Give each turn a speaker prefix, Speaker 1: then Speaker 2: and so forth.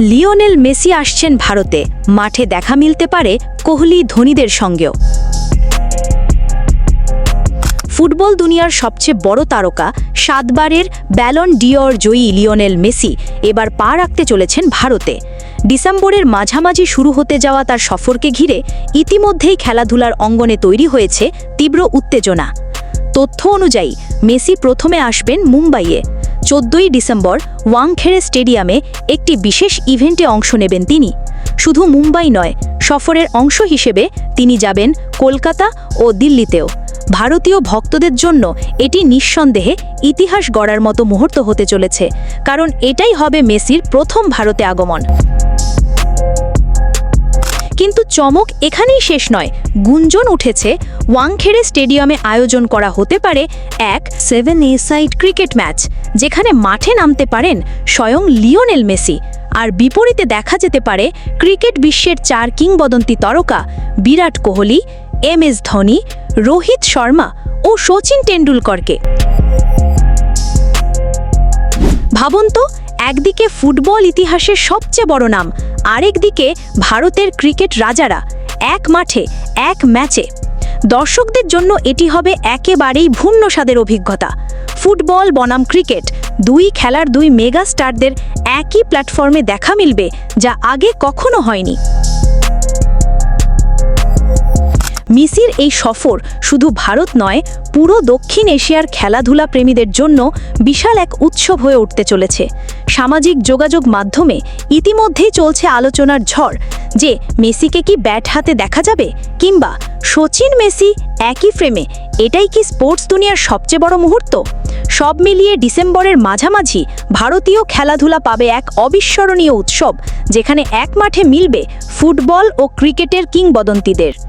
Speaker 1: Lionel Messi আসছেন ভারতে। মাঠে দেখা মিলতে পারে কোহলি ধোনিদের সঙ্গেও। ফুটবল দুনিয়ার সবচেয়ে বড় তারকা, সাতবারের ব্যালন ডিওর জয়ী লিওনেল মেসি এবার পা রাখতে চলেছেন ভারতে। ডিসেম্বরের মাঝামাঝি শুরু হতে যাওয়া তার সফরকে ঘিরে ইতিমধ্যেই খেলাধুলার অঙ্গনে তৈরি হয়েছে তীব্র উত্তেজনা। তথ্য অনুযায়ী, মেসি প্রথমে আসবেন মুম্বাইয়ে। চোদ্দই ডিসেম্বর ওয়াংখেড়ে স্টেডিয়ামে একটি বিশেষ ইভেন্টে অংশ নেবেন তিনি। শুধু মুম্বাই নয়, সফরের অংশ হিসেবে তিনি যাবেন কলকাতা ও দিল্লিতেও। ভারতীয় ভক্তদের জন্য এটি নিঃসন্দেহে ইতিহাস গড়ার মতো মুহূর্ত হতে চলেছে, কারণ এটাই হবে মেসির প্রথম ভারতে আগমন। কিন্তু চমক এখানেই শেষ নয়। গুঞ্জন উঠেছে, ওয়াংখেড়ে স্টেডিয়ামে আয়োজন করা হতে পারে এক seven a side cricket match, যেখানে মাঠে নামতে পারেন স্বয়ং লিওনেল মেসি। আর বিপরীতে দেখা যেতে পারে ক্রিকেট বিশ্বের চার কিংবদন্তি তারকা বিরাট কোহলি, এম এস ধোনি, রোহিত শর্মা ও সচিন টেন্ডুলকরকে ভাবুন তো, একদিকে ফুটবল ইতিহাসের সবচেয়ে বড় নাম আরেকদিকে ভারতের ক্রিকেট রাজারা এক মাঠে, এক ম্যাচে। দর্শকদের জন্য এটি হবে একেবারেই ভিন্ন স্বাদের অভিজ্ঞতা। ফুটবল, বনাম ক্রিকেট, দুই খেলার দুই মেগা স্টারদের একই প্ল্যাটফর্মে দেখা মিলবে, যা আগে কখনো হয়নি। মিসির এই সফর শুধু ভারত নয়, পুরো দক্ষিণ এশিয়ার খেলাধুলা প্রেমীদের জন্য বিশাল এক উৎসব হয়ে উঠতে চলেছে। সামাজিক যোগাযোগ মাধ্যমে ইতিমধ্যেই চলছে আলোচনার ঝড়। যে মেসিকে কি ব্যাট হাতে দেখা যাবে কিংবা সচিন মেসি একই ফ্রেমে এটাই কি স্পোর্টস দুনিয়ার সবচেয়ে বড় মুহূর্ত? সব মিলিয়ে ডিসেম্বরের মাঝামাঝি ভারতীয় খেলাধুলা পাবে এক অবিস্মরণীয় উৎসব, যেখানে এক মাঠে মিলবে ফুটবল ও ক্রিকেটের কিংবদন্তিদের।